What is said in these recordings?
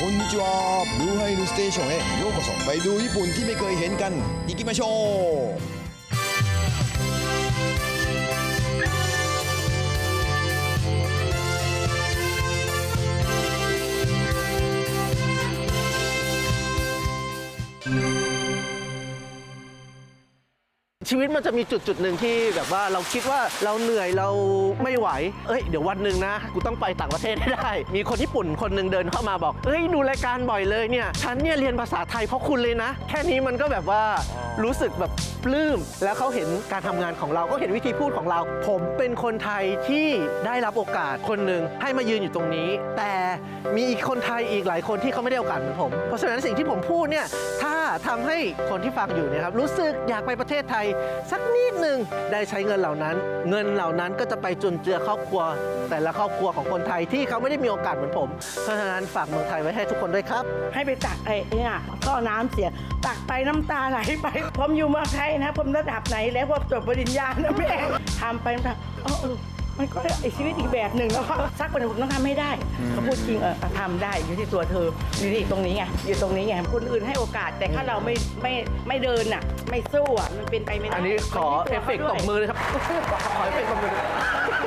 こんにちはブルーハイルステーションへようこそไปดูญี่ปุ่นที่ไม่เคยเห็นกัน行きましょう ชีวิตมันจะมีจุดจุดหนึ่งที่แบบว่าเราคิดว่าเราเหนื่อยเราไม่ไหว เอ้ยเดี๋ยววันหนึ่งนะกูต้องไปต่างประเทศให้ได้ มีคนญี่ปุ่นคนหนึ่งเดินเข้ามาบอกเอ้ยดูรายการบ่อยเลยเนี่ยฉันเนี่ยเรียนภาษาไทยเพราะคุณเลยนะ แค่นี้มันก็แบบว่ารู้สึกแบบปลื้มแล้วเขาเห็นการทำงานของเราก็เห็นวิธีพูดของเรา ผมเป็นคนไทยที่ได้รับโอกาสคนหนึ่งให้มายืนอยู่ตรงนี้ แต่มีอีกคนไทยอีกหลายคนที่เขาไม่ได้โอกาสเหมือนผม เพราะฉะนั้นสิ่งที่ผมพูดเนี่ยถ้าทำให้คนที่ฟังอยู่เนี่ยครับรู้สึกอยากไปประเทศไทยสักนิดหนึ่งได้ใช้เงินเหล่านั้น เงินเหล่านั้นก็จะไปจุนเจือครอบครัว แต่ละครอบครัวของคนไทยที่เขาไม่ได้มีโอกาสเหมือนผม เพราะฉะนั้นฝากเมืองไทยไว้ให้ทุกคนด้วยครับ ให้ไปตักไอ้เนี่ยก็น้ำเสีย ตักไปน้ำตาไหลไป ผมอยู่เมืองไทยนะ ผมระดับไหนแล้วผมจบปริญญานะแม่ทำไปทำเออ มันก็ไอชีวิตอีกแบบหนึ่งแล้วก็สักวันหนึ่งผมต้องทำให้ได้เขาพูดจริงเออทำได้อยู่ที่ตัวเธออยู่ที่ตรงนี้ไงอยู่ตรงนี้ไงคนอื่นให้โอกาส แต่ถ้าเราไม่ไม่ไม่เดินอ่ะ ไม่สู้อ่ะมันเป็นไปไม่ได้ อันนี้ขอเอฟเฟกต์ตบมือเลยครับ ขอเอฟเฟกต์ตบมือ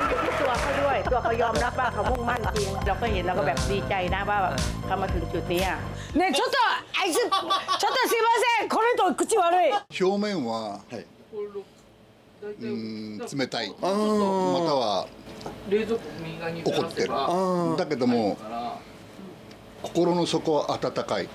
อยู่ที่ตัวเขาด้วย ตัวเขายอมรับว่าเขามุ่งมั่นจริง เราก็เห็นเราก็แบบดีใจนะว่าแบบเขามาถึงจุดนี้อ่ะ ねえちょっとあいつちょっとすいませんこの人口悪い表面は、 うーん冷たいまたは冷蔵庫右側に怒ってるだけども心の底は温かい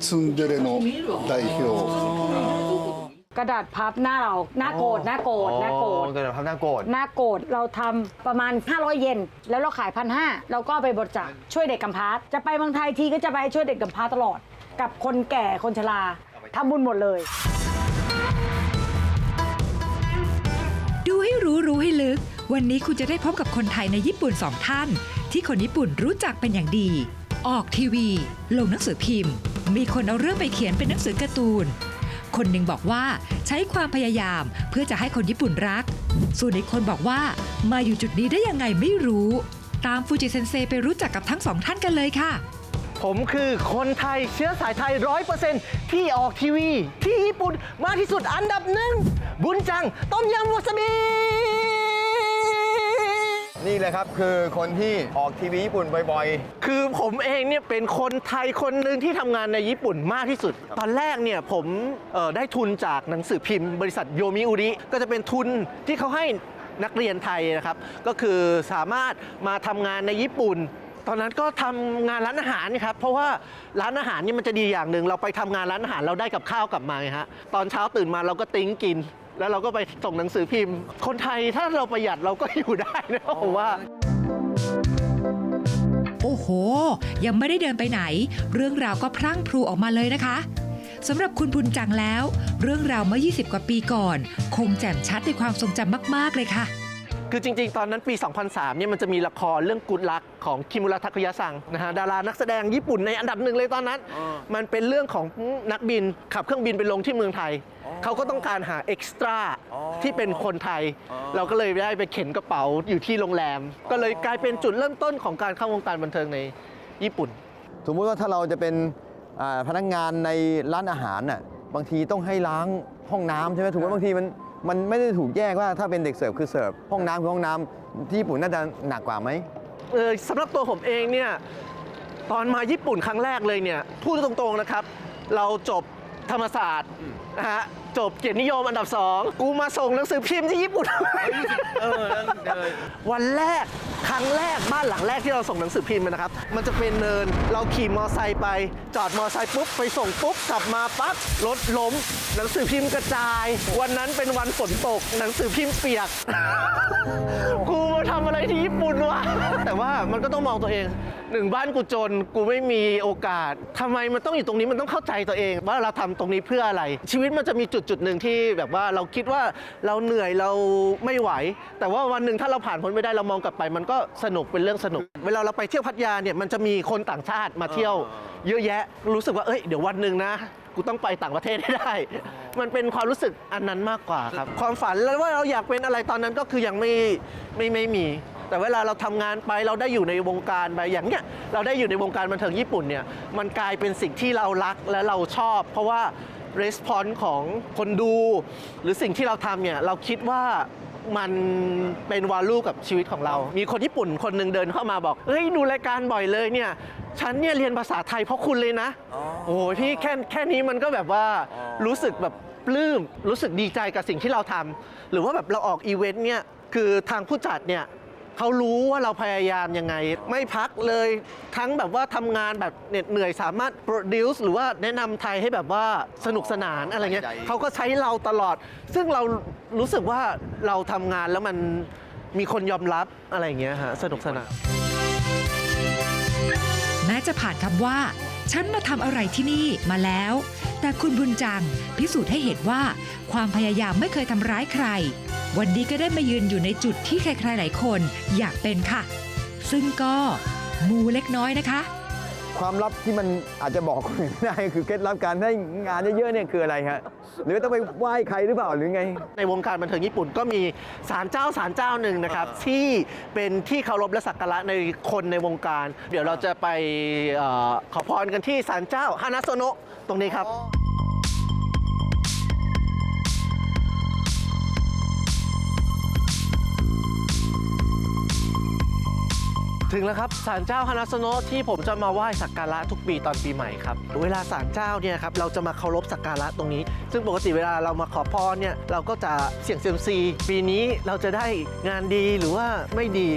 ツンデレの代表 กระดาษพับหน้าเราหน้าโกรธหน้าโกรธหน้าโกรธ เกิดความน่าโกรธ หน้าโกรธเราทำประมาณ 500 เยนแล้วเราขายพันห้าเราก็เอาไปบริจาคช่วยเด็กกำพร้าจะไปเมืองไทยทีก็จะไปช่วยเด็กกำพร้าตลอด กับคนแก่คนชราทำบุญหมดเลย ให้รู้รู้ให้ลึก วันนี้คุณจะได้พบกับคนไทยในญี่ปุ่นสองท่าน ที่คนญี่ปุ่นรู้จักเป็นอย่างดี ออกทีวี ลงหนังสือพิมพ์ มีคนเอาเรื่องไปเขียนเป็นหนังสือการ์ตูน คนหนึ่งบอกว่าใช้ความพยายามเพื่อจะให้คนญี่ปุ่นรัก ส่วนอีกคนบอกว่ามาอยู่จุดนี้ได้ยังไงไม่รู้ ตามฟูจิเซนเซไปรู้จักกับทั้งสองท่านกันเลยค่ะ ผมคือคนไทยเชื้อสายไทยร้อยเปอร์เซ็นต์ที่ออกทีวี ที่ญี่ปุ่นมากที่สุดอันดับหนึ่ง บุญจัง ต้มยำวาซาบินี่เลยครับคือคนที่ออกทีวีญี่ปุ่นบ่อยคือผมเองเนี่ยเป็นคนไทยคนหนึ่งที่ทำงานในญี่ปุ่นมากที่สุด ตอนแรกเนี่ยผมเอ่อได้ทุนจากหนังสือพิมพ์ บริษัทโยมิอุริก็จะเป็นทุนที่เขาให้นักเรียนไทยนะครับ ก็คือสามารถมาทำงานในญี่ปุ่น ตอนนั้นก็ทำงานร้านอาหารครับ เพราะว่าร้านอาหารนี่มันจะดีอย่างหนึ่งเราไปทำงานร้านอาหารเราได้กับข้าวกลับมาไงฮะตอนเช้าตื่นมาเราก็ติ้งกิน แล้วเราก็ไปส่งหนังสือพิมพ์ คนไทยถ้าเราประหยัดเราก็อยู่ได้นะผมว่า โอ้โห ยังไม่ได้เดินไปไหน เรื่องราวก็พรั่งพรูออกมาเลยนะคะสำหรับคุณพุนจังแล้ว เรื่องราวเมื่อ 20 กว่าปีก่อน คงแจ่มชัดในความทรงจำมาก ๆ เลยค่ะ คือจริงๆ ตอนนั้นปี 2003 เนี่ยมันจะมีละครเรื่องกุดลักของคิมุระทาคุยะซังนะฮะดารานักแสดงญี่ปุ่นในอันดับหนึ่งเลยตอนนั้น มันเป็นเรื่องของนักบินขับเครื่องบินไปลงที่เมืองไทย เขาก็ต้องการหาเอ็กซ์ตร้าที่เป็นคนไทย เราก็เลยได้ไปเข็นกระเป๋าอยู่ที่โรงแรม ก็เลยกลายเป็นจุดเริ่มต้นของการเข้าวงการบันเทิงในญี่ปุ่นๆสมมุติว่าถ้าเราจะเป็นอ่าพนักงานในร้านอาหารน่ะบางทีต้องให้ล้างห้องน้ำใช่ไหมถูกไหมบางทีมัน มันไม่ได้ถูกแยกว่าถ้าเป็นเด็กเสิร์ฟคือเสิร์ฟห้องน้ำคือห้องน้ำที่ญี่ปุ่นน่าจะหนักกว่าไหม เออสำหรับตัวผมเองเนี่ยตอนมาญี่ปุ่นครั้งแรกเลยเนี่ยพูดตรงๆนะครับ เราจบธรรมศาสตร์นะฮะ จบเกียรตินิยมอันดับสองกูมาส่งหนังสือพิมพ์ที่ญี่ปุ่นวันแรกครั้งแรกบ้านหลังแรกที่เราส่งหนังสือพิมพ์นะครับ มันจะเป็นเนินเราขี่มอไซค์ไป จอดมอไซค์ปุ๊บไปส่งปุ๊บกลับมาปั๊บรถล้ม หนังสือพิมพ์กระจาย วันนั้นเป็นวันฝนตก หนังสือพิมพ์เปียก กูมาทำอะไรที่ญี่ปุ่นวะแต่ว่ามันก็ต้องมองตัวเองหนึ่งบ้านกูจนกูไม่มีโอกาสทำไมมันต้องอยู่ตรงนี้มันต้องเข้าใจตัวเอง ว่าเราทำตรงนี้เพื่ออะไร ชีวิตมันจะมีจุดจุดหนึ่งที่แบบว่าเราคิดว่าเราเหนื่อยเราไม่ไหว แต่ว่าวันหนึ่งถ้าเราผ่านพ้นไม่ได้เรามองกลับไป มันก็สนุกเป็นเรื่องสนุก เวลาเราไปเที่ยวพัทยาเนี่ยมันจะมีคนต่างชาติมาเที่ยว เยอะแยะรู้สึกว่าเอ้ยเดี๋ยววันหนึ่งนะกูต้องไปต่างประเทศให้ได้ มันเป็นความรู้สึกอันนั้นมากกว่าครับ ความฝันแล้วว่าเราอยากเป็นอะไรตอนนั้นก็คือยังไม่ไม่ไม่มี แต่เวลาเราทำงานไปเราได้อยู่ในวงการไปอย่างเนี้ยเราได้อยู่ในวงการบันเทิงญี่ปุ่นเนี่ยมันกลายเป็นสิ่งที่เรารักและเราชอบ เพราะว่า response ของคนดู หรือสิ่งที่เราทำเนี่ยเราคิดว่ามันเป็นวาลูกับชีวิตของเรา มีคนญี่ปุ่นคนหนึ่งเดินเข้ามาบอก เฮ้ย ดูรายการบ่อยเลยเนี่ย ฉันเนี่ยเรียนภาษาไทยเพราะคุณเลยนะ โอ้โหพี่แค่แค่นี้มันก็แบบว่ารู้สึกแบบปลื้ม รู้สึกดีใจกับสิ่งที่เราทำ หรือว่าแบบเราออกอีเวนต์เนี่ย คือทางผู้จัดเนี่ย เขารู้ว่าเราพยายามยังไง ไม่พักเลยทั้งแบบว่าทำงานแบบเหน็ดเหนื่อยสามารถ produce หรือว่าแนะนำไทยให้แบบว่าสนุกสนานอะไรเงี้ยใจเขาก็ใช้เราตลอด ซึ่งเรารู้สึกว่าเราทำงานแล้วมันมีคนยอมรับอะไรอย่างเงี้ยฮะสนุกสนาน แม้จะผ่านคำว่า ฉันมาทำอะไรที่นี่มาแล้ว แต่คุณบุญจัง พิสูจน์ให้เห็นว่า ความพยายามไม่เคยทำร้ายใคร วันนี้ก็ได้มายืนอยู่ในจุดที่ใครๆหลายคนอยากเป็นค่ะ ซึ่งก็มูเล็กน้อยนะคะ ความลับที่มันอาจจะบอกคนอื่นไม่ได้คือเคล็ดลับการได้งานเยอะๆเนี่ยคืออะไรฮะหรือต้องไปไหว้ใครหรือเปล่าหรือไง ในวงการบันเทิงญี่ปุ่นก็มีศาลเจ้าศาลเจ้าหนึ่งนะครับ ที่เป็นที่เคารพและสักการะในคนในวงการ เดี๋ยวเราจะไปเออขอพรกันที่ศาลเจ้าฮานาโซโนะตรงนี้ครับ ถึงแล้วครับศาลเจ้าฮานาโซโนะที่ผมจะมาไหว้สักการะทุกปีตอนปีใหม่ครับเวลาศาลเจ้าเนี่ยครับเราจะมาเคารพสักการะตรงนี้ ซึ่งปกติเวลาเรามาขอพรเนี่ยเราก็จะเสี่ยงเซียมซีปีนี้เราจะได้งานดีหรือว่าไม่ดี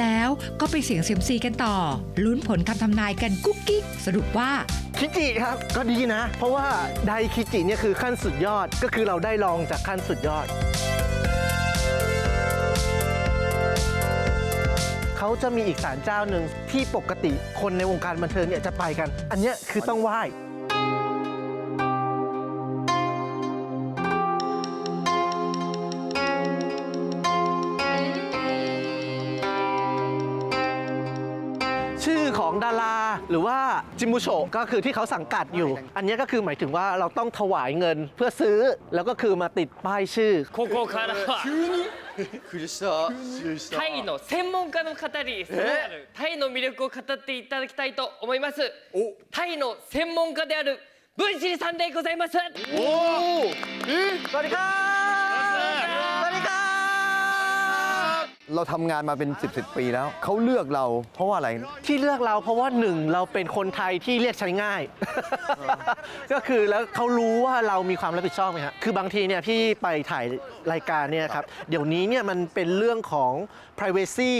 แล้วก็ไปเสี่ยงเซียมซีกันต่อ ลุ้นผลคำทำนายกันกุ๊กกิ๊กสรุปว่าคิจิครับก็ดีนะ เพราะว่าไดคิจิเนี่ยคือขั้นสุดยอดก็คือเราได้ลองจากขั้นสุดยอด เขาจะมีอีกศาลเจ้าหนึ่งที่ปกติคนในวงการบันเทิงเนี่ยจะไปกัน อันเนี้ยคือต้องไหว้ หรือว่าจิมุโชะก็คือที่เขาสังกัดอยู่ อันเนี้ยก็คือหมายถึงว่าเราต้องถวายเงินเพื่อซื้อ แล้วก็คือมาติดป้ายชื่อ ここからはタイの専門家の方にそのあるタイの魅力を語っていただきたいと思いますタイの専門家であるブンシリさんでございます สวัสดีครั เราทำงานมาเป็น 10บสปีแล้ว เขาเลือกเราเพราะว่าอะไร ที่เลือกเราเพราะว่าหนึ่งเราเป็นคนไทยที่เรียกใช้ง่าย ก็คือแล้วเขารู้ว่าเรามีความรับผิดชอบไหมฮะคือบางทีเนี่ยพี่ไปถ่ายรายการเนี่ยครับเดี๋ยวนี้เนี่ยมันเป็นเรื่องของ privacy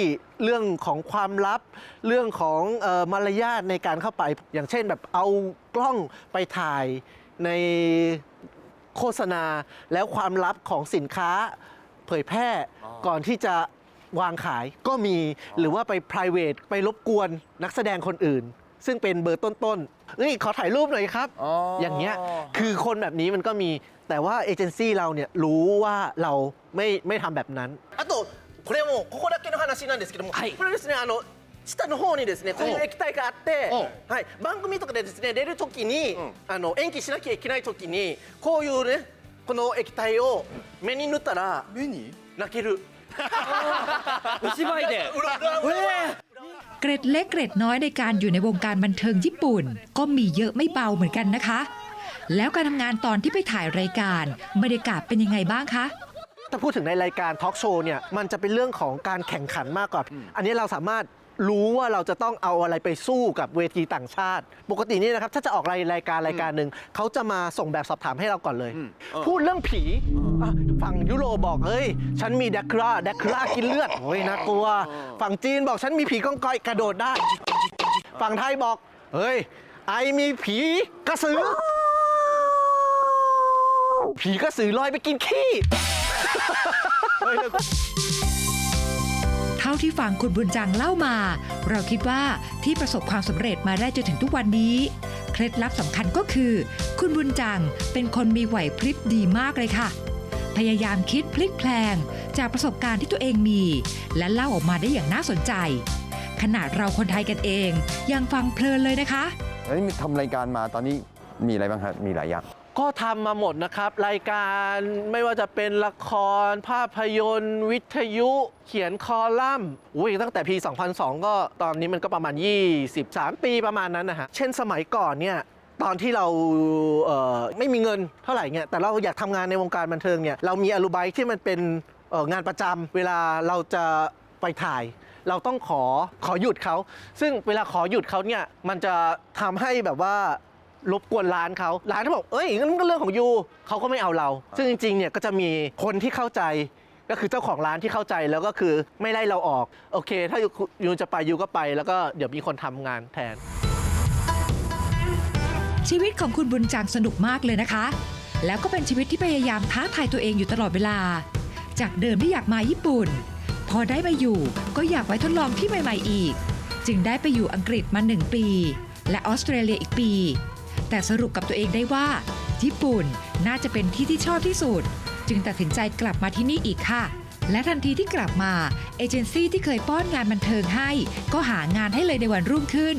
เรื่องของความลับ เรื่องของเอ่อมารยาทในการเข้าไปอย่างเช่นแบบเอากล้องไปถ่ายในโฆษณาแล้วความลับของสินค้าเผยแพร่ก่อนที่จะ วางขายก็มีหรือว่าไป private ไปรบกวนนักแสดงคนอื่น ซึ่งเป็นเบอร์ต้นๆเฮ้ยขอถ่ายรูปหน่อยครับ อ๋ออ อย่างเงี้ยคือคนแบบนี้มันก็มีแต่ว่าเอเจนซี่เราเนี่ยรู้ว่าเราไม่ไม่ทำแบบนั้นあとこれもここだけの話なんですけども、これですねあの下の方にですねこういう液体があって、はい、番組とかでですね出るときに、あの延期しなきゃいけないときにこういうねこの液体を目に塗ったら目に泣ける お芝居で เกร็ดเล็กเกร็ดน้อยในการอยู่ในวงการบันเทิงญี่ปุ่น ก็มีเยอะไม่เบาเหมือนกันนะคะ แล้วการทำงานตอนที่ไปถ่ายรายการบรรยากาศเป็นยังไงบ้างคะ ถ้าพูดถึงในรายการทอล์กโชว์เนี่ยมันจะเป็นเรื่องของการแข่งขันมากกว่า อันนี้เราสามารถ รู้ว่าเราจะต้องเอาอะไรไปสู้กับเวทีต่างชาติ ปกตินี่นะครับ ถ้าจะออกรายรายการรายการหนึ่งเขาจะมาส่งแบบสอบถามให้เราก่อนเลย พูดเรื่องผีอะฝั่งยุโรปบอกเฮ้ย ฉันมีแดกราแดกรากินเลือดโอ้ยน่ากลัว ฝั่งจีนบอกฉันมีผีก้องกอยกระโดดได้ ฝั่งไทยบอก เฮ้ย ไอมีผีกระสือ ผีกระสือลอยไปกินขี้เท่า ที่ฟังคุณบุญจังเล่ามา เราคิดว่าที่ประสบความสำเร็จมาได้จนถึงทุกวันนี้ เคล็ดลับสำคัญก็คือ คุณบุญจังเป็นคนมีไหวพริบดีมากเลยค่ะ พยายามคิดพลิกแพลง จากประสบการณ์ที่ตัวเองมี และเล่าออกมาได้อย่างน่าสนใจ ขนาดเราคนไทยกันเอง ยังฟังเพลินเลยนะคะ แล้วนี่ทำรายการมาตอนนี้มีอะไรบ้างครับมีหลายอย่าง ก็ทำมาหมดนะครับ รายการไม่ว่าจะเป็นละคร ภาพยนตร์ วิทยุ เขียนคอลัมน์อุ้ยตั้งแต่ปี 2002 ก็ตอนนี้มันก็ประมาณ 23 ปีประมาณนั้นนะฮะ เช่นสมัยก่อนเนี่ยตอนที่เราเไม่มีเงินเท่าไหร่เนี่ยแต่เราอยากทำงานในวงการบันเทิงเนี่ยเรามีอลูไบที่มันเป็นงานประจำเวลาเราจะไปถ่ายเราต้องขอขอหยุดเขา ซึ่งเวลาขอหยุดเขาเนี่ยมันจะทำให้แบบว่า รบกวนร้านเขาร้านเขาบอกเอ้ยงั้นมันก็เรื่องของยูเขาก็ไม่เอาเรา ซึ่งจริงๆเนี่ยก็จะมีคนที่เข้าใจก็คือเจ้าของร้านที่เข้าใจแล้วก็คือไม่ไล่เราออก โอเค ถ้ายูยูจะไปยูก็ไป แล้วก็เดี๋ยวมีคนทำงานแทน ชีวิตของคุณบุญจังสนุกมากเลยนะคะ แล้วก็เป็นชีวิตที่พยายามท้าทายตัวเองอยู่ตลอดเวลา จากเดิมที่อยากมาญี่ปุ่น พอได้มาอยู่ก็อยากไว้ทดลองที่ใหม่ ๆ อีก จึงได้ไปอยู่อังกฤษมา1ปี และออสเตรเลียอีกปี แต่สรุปกับตัวเองได้ว่า ญี่ปุ่นน่าจะเป็นที่ที่ชอบที่สุด จึงตัดสินใจกลับมาที่นี่อีกค่ะ และทันทีที่กลับมาเอเจนซี่ที่เคยป้อนงานบันเทิงให้ ก็หางานให้เลยในวันรุ่งขึ้น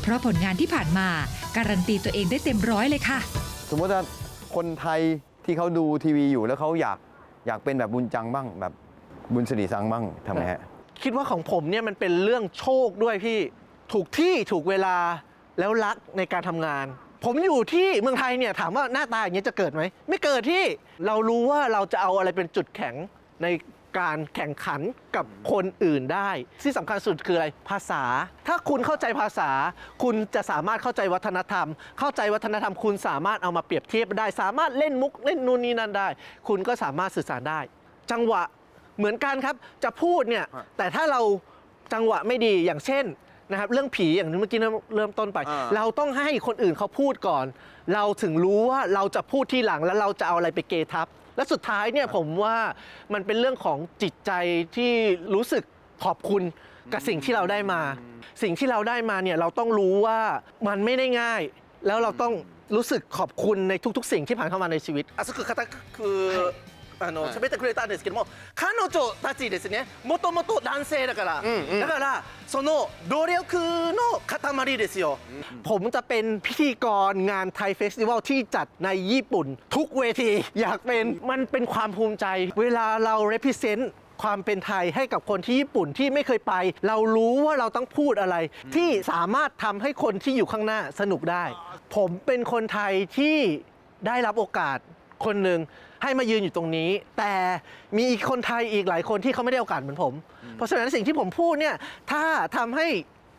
เพราะผลงานที่ผ่านมาการันตีตัวเองได้เต็มร้อยเลยค่ะ สมมติว่าคนไทยที่เขาดูทีวีอยู่แล้วเขาอยากอยากเป็นแบบบุญจังบ้าง แบบบุญสิริสังบ้างทำไงฮะ คิดว่าของผมเนี่ยมันเป็นเรื่องโชคด้วยพี่ ถูกที่ถูกเวลาแล้วรักในการทำงาน ผมอยู่ที่เมืองไทยเนี่ยถามว่าหน้าตาอย่างนี้ยจะเกิดไหม ไม่เกิดที่เรารู้ว่าเราจะเอาอะไรเป็นจุดแข็งในการแข่งขันกับคนอื่นได้ ที่สำคัญสุดคืออะไรภาษา ถ้าคุณเข้าใจภาษา คุณจะสามารถเข้าใจวัฒนธรรม เข้าใจวัฒนธรรม คุณสามารถเอามาเปรียบเทียบได้ สามารถเล่นมุกเล่นนู่นนี่นั่นได้ คุณก็สามารถสื่อสารได้ จังหวะเหมือนกันครับจะพูดเนี่ยแต่ถ้าเราจังหวะไม่ดีอย่างเช่น นะครับเรื่องผีอย่างที่เมื่อกี้เริ่มต้นไปเราต้องให้คนอื่นเขาพูดก่อน เราถึงรู้ว่าเราจะพูดที่หลังแล้วเราจะเอาอะไรไปเกทับ และสุดท้ายเนี่ยผมว่ามันเป็นเรื่องของจิตใจที่รู้สึกขอบคุณกับสิ่งที่เราได้มา สิ่งที่เราได้มาเนี่ยเราต้องรู้ว่ามันไม่ได้ง่าย แล้วเราต้องรู้สึกขอบคุณในทุก ๆ สิ่งที่ผ่านเข้ามาในชีวิต อะซึ่งคือคาตคือ あの喋ってくれたんですけども彼女たちですねもともと男性だから、だからその努力の塊ですよ ผมจะเป็นพิธีกรงานไทยเฟสติวัลที่จัดในญี่ปุ่น ทุกเวที อยากเป็นมันเป็นความภูมิใจ เวลาเรา represent ความเป็นไทยให้กับคนที่ญี่ปุ่นที่ไม่เคยไป เรารู้ว่าเราต้องพูดอะไร ที่สามารถทำให้คนที่อยู่ข้างหน้าสนุกได้ ผมเป็นคนไทยที่ได้รับโอกาส คนหนึ่งให้มายืนอยู่ตรงนี้ แต่มีอีกคนไทยอีกหลายคนที่เขาไม่ได้โอกาสเหมือนผม เพราะฉะนั้นสิ่งที่ผมพูดเนี่ยถ้าทำให้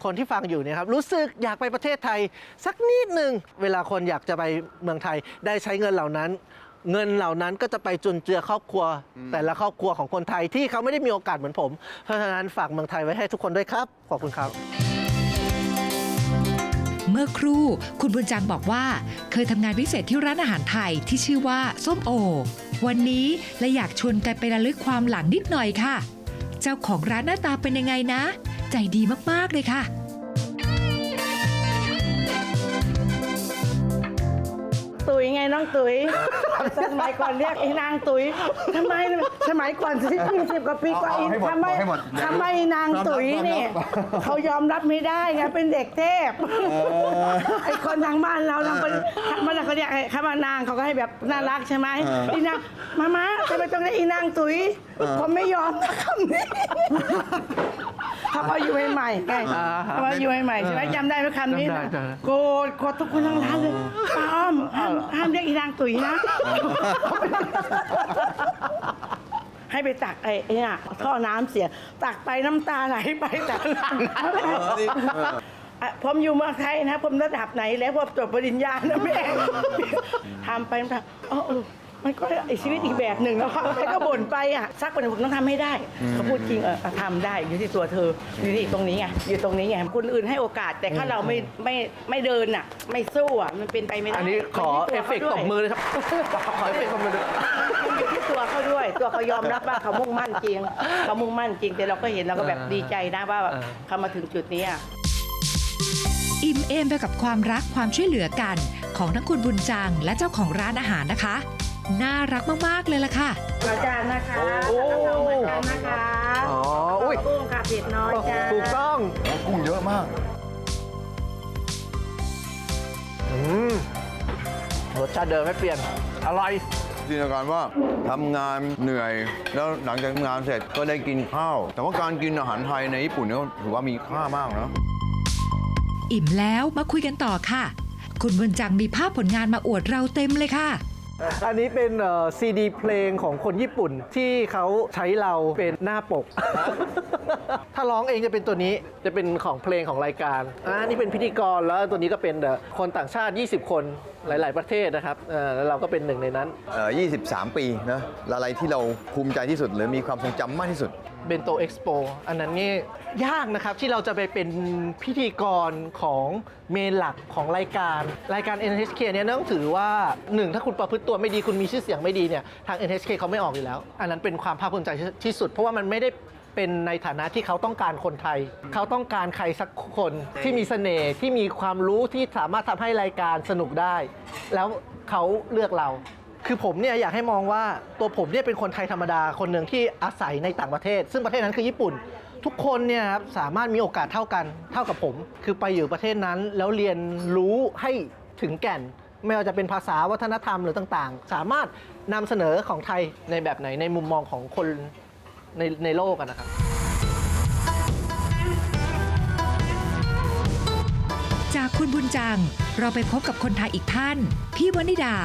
คนที่ฟังอยู่เนี่ยครับรู้สึกอยากไปประเทศไทย สักนิดหนึ่งเวลาคนอยากจะไปเมืองไทยได้ใช้เงินเหล่านั้น เงินเหล่านั้นก็จะไปจุนเจือครอบครัว แต่ละครอบครัวของคนไทยที่เขาไม่ได้มีโอกาสเหมือนผม เพราะฉะนั้นฝากเมืองไทยไว้ให้ทุกคนด้วยครับขอบคุณครับ เมื่อครู่ คุณบุญจังบอกว่า เคยทำงานพิเศษที่ร้านอาหารไทยที่ชื่อว่าส้มโอ วันนี้และอยากชวนกันไประลึกความหลังนิดหน่อยค่ะ เจ้าของร้านหน้าตาเป็นยังไงนะ ใจดีมากๆเลยค่ะ ตุ๋ยไงน้องตุ๋ยสมัยก่อนเรียกไอ้นางตุ๋ยทำไมสมัยก่อนสิยี่สิบกว่าปีกว่าอีเอาให้หมดทำไมเอาให้หมดทำไมนางตุ๋ยเนี่ยเขายอมรับไม่ได้ไงเป็นเด็กเทพไอ้คนทางบ้านเราเราเป็นมันเขาเรียกไอ้คำว่านางเขาก็ให้แบบน่ารักใช่ไหมอีนางมามาทำไมต้องเรียกอีนางตุ๋ยผมไม่ยอมนะคำนี้เขา พออยู่ใหม่ๆไงอ่าฮะเขาพออยู่ใหม่ๆใช่ไหมจำได้ไหมคำนี้จำได้นะจำได้ โกรธโกรธทุกคนทั้งร้านเลยป้าอ้อมห้ามห้ามเรียกอีนางตุ๋ยนะ ให้ไปตักไอ้ไอ้น่ะท่อน้ำเสีย ตักไปน้ำตาไหลไปตักน้ำอะผมอยู่เมืองไทยนะ ผมระดับไหนแล้วผมจบปริญญานะแม่ทำไปทำเออเออ มันก็ไอชีวิตอีกแบบหนึ่งแล้วค่ะแล้วก็บ่นไปอะสักวันหนึ่งผมต้องทำให้ได้เขาพูดจริงเออทำได้อยู่ที่ตัวเธออยู่ที่ตรงนี้ไงอยู่ตรงนี้ไงคนอื่นให้โอกาสแต่ถ้าเราไม่ไม่ไม่เดินอะ ไม่สู้อะมันเป็นไปไม่ได้อันนี้ขอมันเอยู่ฟที่เฟตัวกต์ตขาบด้วยมือเลยครับขอเอฟเฟกต์ตบมือด้วยมันอยู่ที่ตัวเขาด้วย ตัวเขายอมรับว่าเขามุ่งมั่นจริงเขามุ่งมั่นจริงแต่เราก็เห็นเราก็แบบดีใจนะว่าแบบอ่าเขามาถึงจุดนี้อะอิ่มเอมไปกับความรักความช่วยเหลือกัน ของทั้งคุณบุญจังและเจ้าของร้านอาหารนะคะ น่ารักมากๆเลยล่ะค่ะ เราจานนะคะโอ้ กะเพราเหมือนกันนะคะอ๋อ อุ้ยกุ้งค่ะเผ็ดน้อยจ้าถูกต้องกุ้งเยอะมากอืมรสชาติเดิมไม่เปลี่ยน อร่อย จินตนาการว่าทำงานเหนื่อย แล้วหลังจากทำงานเสร็จก็ได้กินข้าว แต่ว่าการกินอาหารไทยในญี่ปุ่นเนี่ยถือว่ามีค่ามากนะ อิ่มแล้วมาคุยกันต่อค่ะ คุณบุญจังมีภาพผลงานมาอวดเราเต็มเลยค่ะ อันนี้เป็นซีดีเพลงของคนญี่ปุ่นที่เขาใช้เราเป็นหน้าปกถ้าร้องเองจะเป็นตัวนี้จะเป็นของเพลงของรายการอ่านี่เป็นพิธีกรแล้วตัวนี้ก็เป็นเอ่อคนต่างชาติ 20 คนหลาย ๆ ประเทศนะครับเอ่อแล้วเราก็เป็นหนึ่งในนั้น เอ่อ23 ปีนะอะไรที่เราภูมิใจที่สุด หรือมีความทรงจำมากที่สุด เบนโตเอ็กซ์โปอันนั้นนี่ยากนะครับที่เราจะไปเป็นพิธีกรของเมนหลักของรายการ รายการ NHK เนี่ยต้องถือว่าหนึ่งถ้าคุณประพฤติตัวไม่ดีคุณมีชื่อเสียงไม่ดีเนี่ยทาง NHK เขาไม่ออกอยู่แล้ว อันนั้นเป็นความภาคภูมิใจที่สุด เพราะว่ามันไม่ได้ เป็นในฐานะที่เขาต้องการคนไทย เขาต้องการใครสักคนที่มีเสน่ห์ที่มีความรู้ที่สามารถทำให้รายการสนุกได้ แล้วเขาเลือกเรา คือผมเนี่ยอยากให้มองว่าตัวผมเนี่ยเป็นคนไทยธรรมดาคนหนึ่งที่อาศัยในต่างประเทศ ซึ่งประเทศนั้นคือญี่ปุ่น ทุกคนเนี่ยครับสามารถมีโอกาสเท่ากัน เท่ากับผม คือไปอยู่ประเทศนั้นแล้วเรียนรู้ให้ถึงแก่นไม่ว่าจะเป็นภาษาวัฒนธรรมหรือต่างๆ สามารถนำเสนอของไทยในแบบไหนในมุมมองของคน ในในโลกอะนะครับ จากคุณบุญจัง เราไปพบกับคนไทยอีกท่าน พี่วนิดา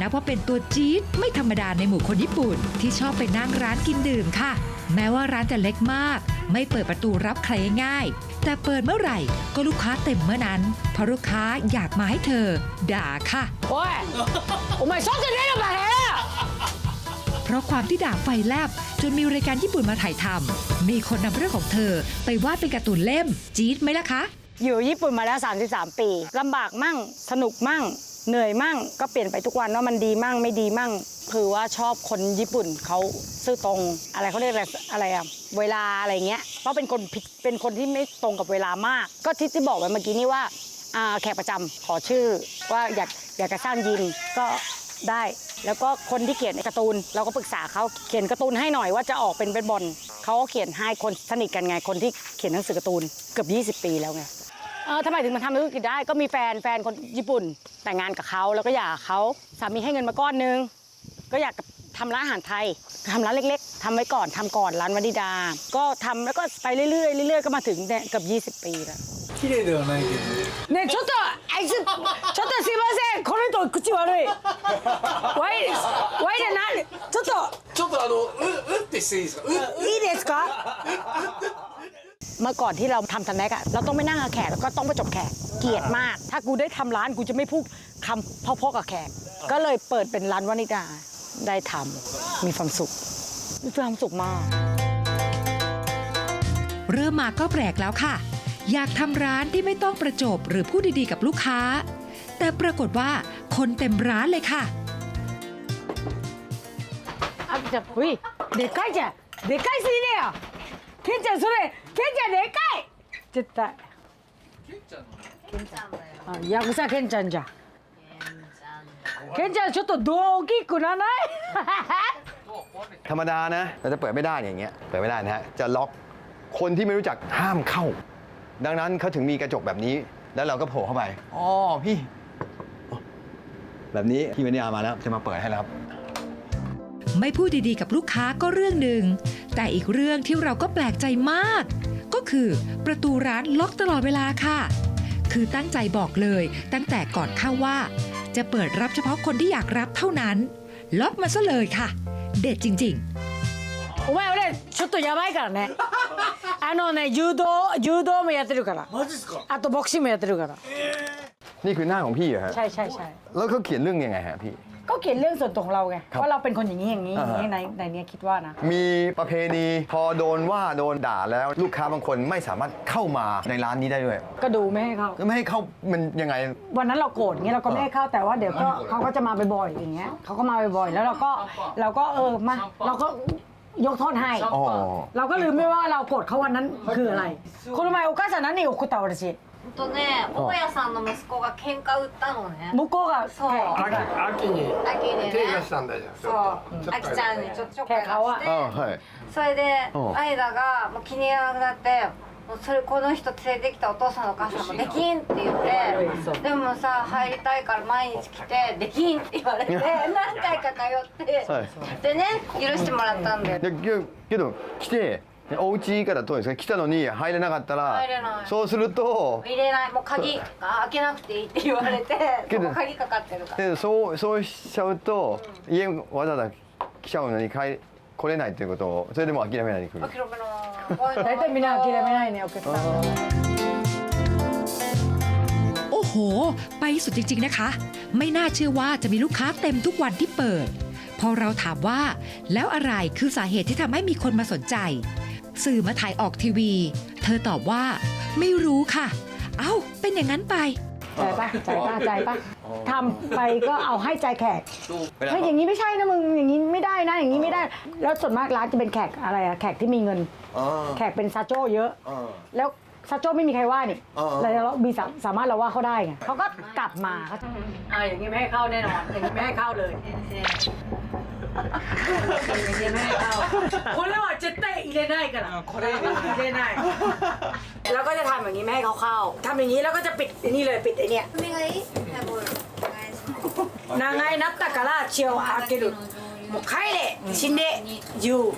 นับว่าเป็นตัวจี๊ดไม่ธรรมดาในหมู่คนญี่ปุ่น ที่ชอบไปนั่งร้านกินดื่มค่ะ แม้ว่าร้านจะเล็กมาก ไม่เปิดประตูรับใครง่ายๆแต่เปิดเมื่อไหร่ก็ลูกค้าเต็มเมื่อนั้น เพราะลูกค้าอยากมาให้เธอ ด่าค่ะ โอ้ยお前外出ればね เพราะความที่ด่าไฟแลบจนมีรายการญี่ปุ่นมาถ่ายทำมีคนนำเรื่องของเธอ ไปวาดเป็นการ์ตูนเล่ม จี๊ดไหมล่ะคะ อยู่ญี่ปุ่นมาแล้ว 33 ปีลำบากมั่ง สนุกมั่ง เหนื่อยมั่ง ก็เปลี่ยนไปทุกวันว่ามันดีมั่งไม่ดีมั่ง คือว่าชอบคนญี่ปุ่นเขาซื่อตรงอะไรเขาเรียกอะไรอะไรอะเวลาอะไรเงี้ยเพราะเป็นคนผิดเป็นคนที่ไม่ตรงกับเวลามาก ก็ที่ที่บอกไปเมื่อกี้นี่ว่าแขกประจำขอชื่อว่าอยากอยากจะสร้างยิมก็ได้ แล้วก็คนที่เขียนการ์ตูนเราก็ปรึกษาเขาเขียนการ์ตูนให้หน่อยว่าจะออกเป็นเป็นบอลเขาก็เขียนให้คนสนิทกันไงคนที่เขียนหนังสือการ์ตูนเกือบ 20 ปีแล้วไงเออทำไมถึงมาทำธุรกิจได้ก็มีแฟนแฟนคนญี่ปุ่น แต่งงานกับเขาแล้วก็หย่ากเขาสามีให้เงินมาก้อนนึงก็อยากทำร้านอาหารไทยทำร้านเล็ก ๆทำไว้ก่อนทำก่อนร้านวันิดา ก็ทำแล้วก็ไปเรื่อยๆเรื่อยๆก็มาถึงเนี่ยเกือบ 20 ปีแล้ว 綺麗ではないけどねちょっとあいつちょっとすいませんこの人口悪いワイワイじゃないちょっとちょっとあの、う、うってしていいですかう、いいですかเมื่อก่อนที่เราทำสแน็คอะเราต้องไปนั่งกับแขกแล้วก็ต้องไปจบแขกเกลียดมาก ถ้ากูได้ทำร้านกูจะไม่พูดคำเพราะๆกับแขก ก็เลยเปิดเป็นร้านวานิดาได้ทำมีความสุขมีความสุขมาก เริ่มมาก็แปลกแล้วค่ะ อยากทำร้านที่ไม่ต้องประจบหรือพูดดีๆกับลูกค้า แต่ปรากฏว่าคนเต็มร้านเลยค่ะ あじゃあほいでかいじゃんでかいすぎねえよケンちゃんそれケンちゃんでかい絶対ケンちゃんケンちゃんあヤクザケンちゃんじゃんケンちゃんちょっと大きくならない ธรรมดานะเราจะเปิดไม่ได้อย่างเงี้ยเปิดไม่ได้นะฮะจะล็อกคนที่ไม่รู้จักห้ามเข้า ดังนั้นเขาถึงมีกระจกแบบนี้ แล้วเราก็โผล่เข้าไปอ๋อพี่อ๋อแบบนี้พี่วิญญามาแล้วจะมาเปิดให้แล้วครับไม่พูดดีๆกับลูกค้าก็เรื่องหนึ่ง แต่อีกเรื่องที่เราก็แปลกใจมาก ก็คือประตูร้านล็อกตลอดเวลาค่ะ คือตั้งใจบอกเลย ตั้งแต่ก่อนเข้าว่า จะเปิดรับเฉพาะคนที่อยากรับเท่านั้น ล็อกมาซะเลยค่ะ เด็ดจริง ๆ お前俺ちょっとやばいからねあのね柔道柔道もやってるからマジっすかあとボクシングもやってるから นี่คือหน้าของพี่เหรอฮะ ใช่ใช่ใช่ แล้วเขาเขียนเรื่องยังไงฮะพี่ ก็เขียนเรื่องส่วนตัวของเราไง ครับ ว่าเราเป็นคนอย่างนี้อย่างนี้อย่างนี้ อ่าฮะ ในในเนี้ยคิดว่านะ มีประเพณีพอโดนว่าโดนด่าแล้วลูกค้าบางคนไม่สามารถเข้ามาในร้านนี้ได้ด้วย ก็ดูไม่ให้เข้า ก็ไม่ให้เข้ามันยังไง วันนั้นเราโกรธอย่างเงี้ยเราก็ไม่ให้เข้าแต่ว่าเดี๋ยวก็เขาก็จะมาบ่อยๆอย่างเงี้ยเขาก็มาบ่อยๆแล้วเราก็เราก็เออมาเราก็ ยกโทษให้ อ๋อ เราก็ลืมไม่ว่าเราโกรธเขาวันนั้นคืออะไรคนทำไมโอกาสนั้นนี่โอคุตาวาชิ とね大家さんの息子が喧嘩売ったのね向こうがそう秋秋に秋にね手出したんだよちそうょっと秋ちゃんにちょっとちょっかい出してあはいそれでうんアイダがもう気に入らなくなって もうそれこの人連れてきたお父さんのお母さんもできんって言ってでもさ入りたいから毎日来てできんって言われて何回か通ってはい。でね許してもらったんでけけど来てお家から遠いですか？来たのに入れなかったら入れない。そうすると入れない。もう鍵あ開けなくていいって言われてけど鍵かかってるから。でそうそうしちゃうと家わざわざ来ちゃうのに帰来れないということをそれでもう諦めないで来る諦めない大体みんな諦めないねお客さん โอ้โห ไปสุดจริง ๆ นะคะ ไม่น่าเชื่อว่าจะมีลูกค้าเต็มทุกวันที่เปิด พอเราถามว่า แล้วอะไรคือสาเหตุที่ทำให้มีคนมาสนใจ สื่อมาถ่ายออกทีวี เธอตอบว่า ไม่รู้ค่ะ เอ้า เป็นอย่างนั้นไป ใจปะใจปะใจปะ ทำไปก็เอาให้ใจแขกเฮ้ยอย่างนี้ไม่ใช่นะมึงอย่างนี้ไม่ได้นะอย่างนี้ไม่ได้ แล้วส่วนมากร้านจะเป็นแขกอะไรอะแขกที่มีเงินแขกเป็นซาโจ้เยอะแล้วซาโจ้ไม่มีใครว่านี่แล้วเรามีสาสามารถเราว่าเขาได้ไงเขาก็กลับมาเขาจะอ่าอย่างนี้ไม่ให้เข้าแน่นอน อย่างนี้ไม่ให้เข้าเลย อย่างนี้ไม่ให้เข้าคนละว่าจะเตะอีเลน่ายกันคนละอีเลน่ายแล้วก็จะทำอย่างนี้ไม่ให้เขาเข้าทำอย่างนี้แล้วก็จะปิดไอ้นี่เลยปิดไอ้เนี่ย お願いハイボールお願いします長いなったから血を開けるもう帰れ死んで言う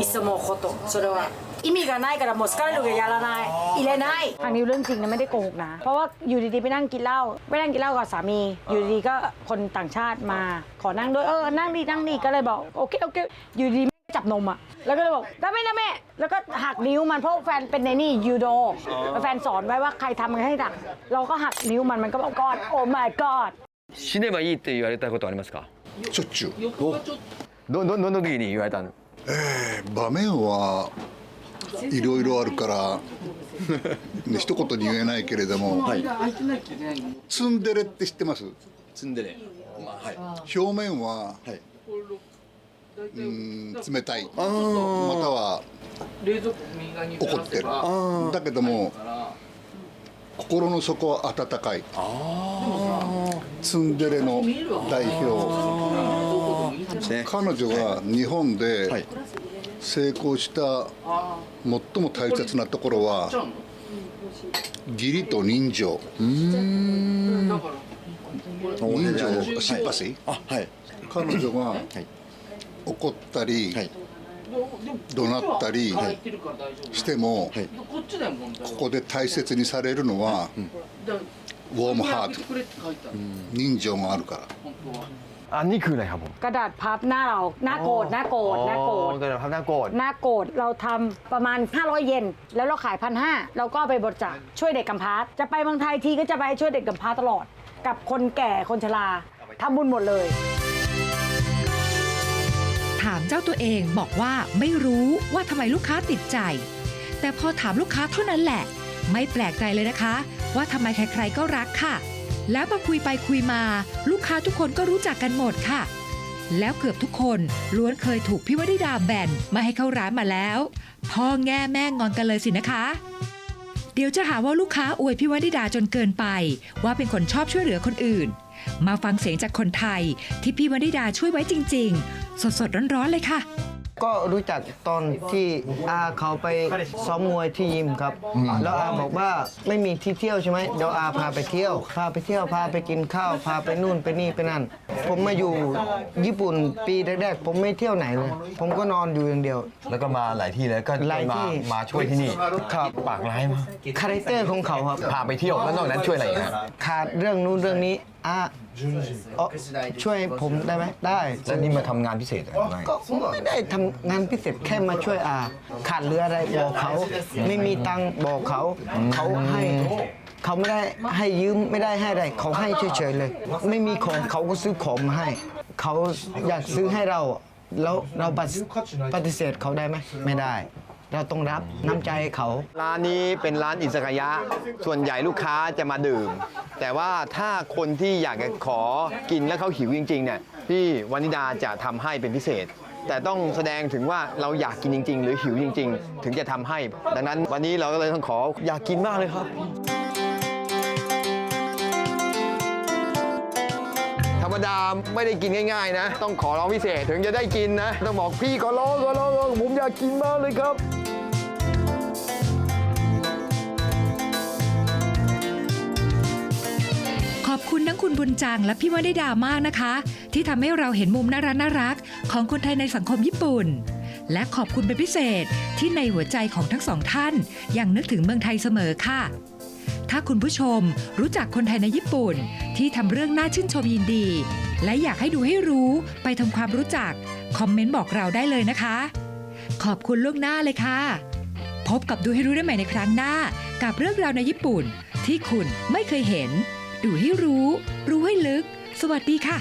いつもことそれは 意味がないからもうスカレルがやらない入れないทางนี้เรื่องจริงนะไม่ได้โกหกนะ เพราะว่าอยู่ดีๆไปนั่งกินเหล้าไปนั่งกินเหล้ากับสามี อยู่ดีๆก็คนต่างชาติมา ขอนั่งด้วยเออนั่งดีนั่งดีก็เลยบอกโอเคโอเคอยู่ดีๆจับนมอ่ะแล้วก็เลยบอกได้ไหมนะแม่แล้วก็หักนิ้วมันเพราะแฟนเป็นในนี่ยูโดแฟนสอนไว้ว่าใครทำมันให้ดักเราก็หักนิ้วมันมันก็บอกกอดโอ้ my god 死ねばいいって言われたことありますかしょっちゅうどどどの時に言われたの場面は いろいろあるから。ね一言に言えないけれども、ツンデレって知ってます？ツンデレ。まあはい。表面は、はい。うん冷たい。またあは冷蔵庫右側に怒ってる。だけども心の底は温かい。ツンデレの代表。ね。彼女が日本ではい成功した最も大切なところは義理と人情。人情シンパシーあはい。彼女がい。怒ったりはい。怒鳴ったりしてもはい。こここで大切にされるのはだウォームハート人情があるから อันนี้คืออะไรครับผมกระดาษพับหน้าเราหน้าโกรธหน้าโกรธหน้าโกรธ อ๋อกระดาษพับหน้าโกรธ หน้าโกรธเราทำประมาณ 500 เยนแล้วเราขายพันห้าเราก็เอาไปบริจาคช่วยเด็กกำพร้าจะไปเมืองไทยทีก็จะไปช่วยเด็กกำพร้าตลอด กับคนแก่คนชราทำบุญหมดเลย ถามเจ้าตัวเองบอกว่าไม่รู้ว่าทำไมลูกค้าติดใจ แต่พอถามลูกค้าเท่านั้นแหละ ไม่แปลกใจเลยนะคะ ว่าทำไมใครๆก็รักค่ะ แล้วมาคุยไปคุยมา ลูกค้าทุกคนก็รู้จักกันหมดค่ะ แล้วเกือบทุกคนล้วนเคยถูกพี่วริดาแบนไม่ให้เข้าร้านมาแล้ว พ่อแง่แม่งอนกันเลยสินะคะ เดี๋ยวจะหาว่าลูกค้าอวยพี่วนิดาจนเกินไป ว่าเป็นคนชอบช่วยเหลือคนอื่น มาฟังเสียงจากคนไทยที่พี่วนิดาช่วยไว้จริง ๆ สดๆร้อนๆเลยค่ะ ก็รู้จักตอนที่อาเขาไปซ้อมมวยที่ยิมครับ แล้วอาบอกว่าไม่มีที่เที่ยวใช่ไหมเดี๋ยวอาพาไปเที่ยว พาไปเที่ยวพาไปกินข้าว พาไปนู่นไปนี่ไปนั่น ผมมาอยู่ญี่ปุ่นปีแรกๆ ผมไม่เที่ยวไหนเลย ผมก็นอนอยู่อย่างเดียว แล้วก็มาหลายที่แล้วก็หลายที่มามาช่วยที่นี่ครับปากร้ายมากคาแรคเตอร์ของเขาครับ พาไปเที่ยวแล้วนอกนั้นช่วยอะไรอีกนะขาดเรื่องนู้นเรื่องนี้ อาเอ่อช่วยผมได้ไหมได้แล้วนี่มาทำงานพิเศษอะไรไหมก็ไม่ได้ทำงานพิเศษแค่มาช่วยอาขาดเหลืออะไรบอกเขา ไม่มีตังค์บอกเขา เขาให้ เขาไม่ได้ให้ยืมไม่ได้ให้อะไรเขาให้เฉยๆเลย ไม่มีของเขาก็ซื้อของมาให้ เขาอยากซื้อให้เรา แล้วเราปฏิปฏิเสธเขาได้ไหมไม่ได้ เราต้องรับน้ำใจเขา ร้านนี้เป็นร้านอิสระยะ ส่วนใหญ่ลูกค้าจะมาดื่ม แต่ว่าถ้าคนที่อยากจะขอกินแล้วเขาหิวจริงๆเนี่ยพี่วานิดาจะทำให้เป็นพิเศษ แต่ต้องแสดงถึงว่าเราอยากกินจริง ๆ หรือหิวจริง ๆ ถึงจะทำให้ ดังนั้นวันนี้เราก็เลยต้องขออยากกินมากเลยครับธรรมดาไม่ได้กินง่าย ๆ นะ ต้องขอร้องพิเศษถึงจะได้กินนะ ต้องบอกพี่ขอร้องขอร้องขอร้องผมอยากกินมากเลยครับ อบคุณทั้งคุณบุญจังและพี่วนิดามากนะคะ ที่ทำให้เราเห็นมุมน่ารักน่ารักของคนไทยในสังคมญี่ปุ่น และขอบคุณเป็นพิเศษที่ในหัวใจของทั้งสองท่านยังนึกถึงเมืองไทยเสมอค่ะ ถ้าคุณผู้ชมรู้จักคนไทยในญี่ปุ่น ที่ทำเรื่องน่าชื่นชมยินดี และอยากให้ดูให้รู้ไปทำความรู้จัก คอมเมนต์บอกเราได้เลยนะคะ ขอบคุณล่วงหน้าเลยค่ะ พบกับดูให้รู้ได้ใหม่ในครั้งหน้า กับเรื่องราวในญี่ปุ่น ที่คุณไม่เคยเห็น ดูให้รู้ รู้ให้ลึก สวัสดีค่ะ